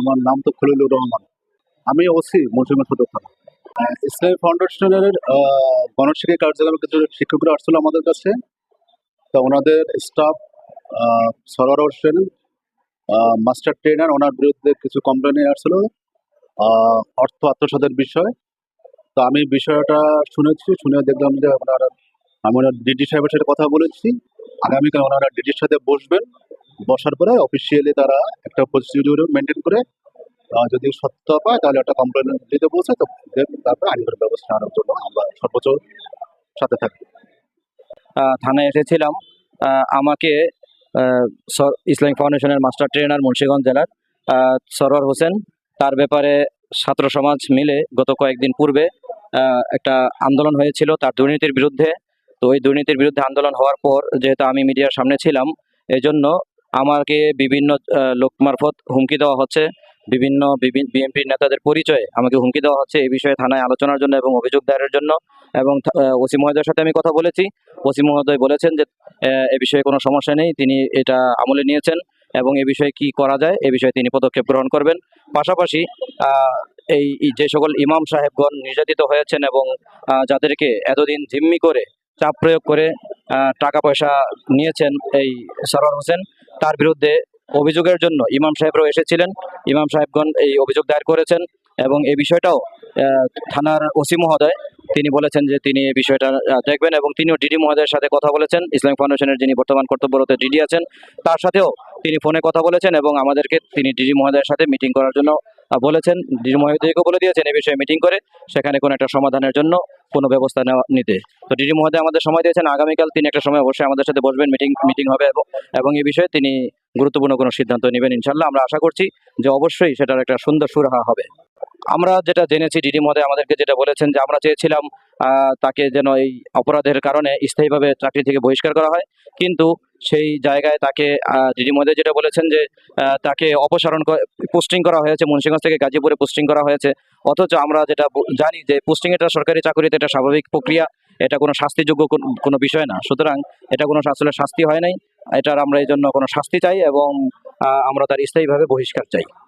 আমার নাম তো খলিলুর রহমান। আমি ওসি মুন্সিগঞ্জ সদর থানা। ইসলামী ফাউন্ডেশনের গণশিক্ষা কার্যক্রমের কিছু শিক্ষকরা আসছিল আমাদের কাছে। তো ওনাদের staff Sarowar Hossain master trainer, ওনার বিরুদ্ধে কিছু কমপ্লেন আসছিল অর্থ আত্মসাতের বিষয়। তো আমি বিষয়টা শুনেছি, শুনে দেখলাম যে ওনার, আমি ওনার ডিডি সাহেবের সাথে কথা বলেছি। আগামীকাল ওনারা ডিডির সাথে বসবেন। বসার পরে অফিসিয়ালি তারা একটা প্রসিডিউর মেনটেন করে যদি সত্য পায় তাহলে একটা কমপ্লেন দিতে বলছে, তো তারপরে আইনগত ব্যবস্থা নেওয়ার জন্য আমরা সর্বোচ্চ সাথে থাকি। থানায় এসেছিলাম। আমাকে ইসলামিক ফাউন্ডেশনের মাস্টার ট্রেনার মুন্সিগঞ্জ জেলার সরোয়ার হোসেন। তার ব্যাপারে ছাত্র সমাজ মিলে গত কয়েকদিন পূর্বে একটা আন্দোলন হয়েছিল তার দুর্নীতির বিরুদ্ধে। তো ওই দুর্নীতির বিরুদ্ধে আন্দোলন হওয়ার পর যেহেতু আমি মিডিয়ার সামনে ছিলাম এই জন্য আমাকে বিভিন্ন লোক মারফত হুমকি দেওয়া হচ্ছে। বিভিন্ন বিএনপি নেতাদের পরিচয়ে আমাকে হুমকি দেওয়া হচ্ছে এই বিষয়ে থানায় আলোচনার জন্য এবং অভিযোগ দায়েরের জন্য। এবং ওসি মহোদয়ের সাথে আমি কথা বলেছি। ওসি মহোদয় বলেছেন যে, এ বিষয়ে কোনো সমস্যা নেই, তিনি এটা আমলে নিয়েছেন এবং এ বিষয়ে কি করা যায়, এ বিষয়ে তিনি পদক্ষেপ গ্রহণ করবেন। পাশাপাশি এই যে সকল ইমাম সাহেবগণ নির্যাতিত হয়েছেন এবং যাদেরকে এতদিন জিম্মি করে, চাপ প্রয়োগ করে টাকা পয়সা নিয়েছেন এই সরোয়ার হোসেন তার বিরুদ্ধে অভিযোগের জন্য ইমাম সাহেবরাও এসেছিলেন। ইমাম সাহেবগণ এই অভিযোগ দায়ের করেছেন এবং এই বিষয়টাও থানার ওসি মহোদয় তিনি বলেছেন যে তিনি এই বিষয়টা দেখবেন এবং তিনিও ডিডি মহোদয়ের সাথে কথা বলেছেন। ইসলামিক ফাউন্ডেশনের যিনি বর্তমান কর্তব্যরত ডিডি আছেন, তার সাথেও তিনি ফোনে কথা বলেছেন এবং আমাদেরকে তিনি ডিডি মহোদয়ের সাথে মিটিং করার জন্য বলেছেন ডিডি বলে দিয়েছেন, এ বিষয়ে মিটিং করে সেখানে কোনো একটা সমাধানের জন্য কোনো ব্যবস্থা নেওয়া, নিতে। তো ডিডি মহোদয় আমাদের সময় দিয়েছেন, আগামীকাল তিনি একটা সময় অবশ্যই আমাদের সাথে বসবেন, মিটিং মিটিং হবে এবং এ বিষয়ে তিনি গুরুত্বপূর্ণ কোনো সিদ্ধান্ত নেবেন ইনশাল্লাহ আমরা আশা করছি যে অবশ্যই সেটার একটা সুন্দর সুরাহা হবে। আমরা যেটা জেনেছি ডিডি মহোদয় আমাদেরকে যেটা বলেছেন যে আমরা চেয়েছিলাম তাকে যেন এই অপরাধের কারণে স্থায়ীভাবে চাকরি থেকে বহিষ্কার করা হয়। কিন্তু সেই জায়গায় তাকে ডিডি মহোদয় যেটা বলেছেন যে তাকে অপসারণ পোস্টিং করা হয়েছে, মুন্সিগঞ্জ থেকে গাজীপুরে পোস্টিং করা হয়েছে। অথচ আমরা যেটা জানি যে পোস্টিং এটা সরকারি চাকরিতে এটা স্বাভাবিক প্রক্রিয়া, এটা কোনো শাস্তিযোগ্য কোন- বিষয় না। সুতরাং এটা কোনো আসলে শাস্তি হয় নাই। এটার আমরা এই জন্য কোনো শাস্তি চাই এবং আমরা তার স্থায়ীভাবে বহিষ্কার চাই।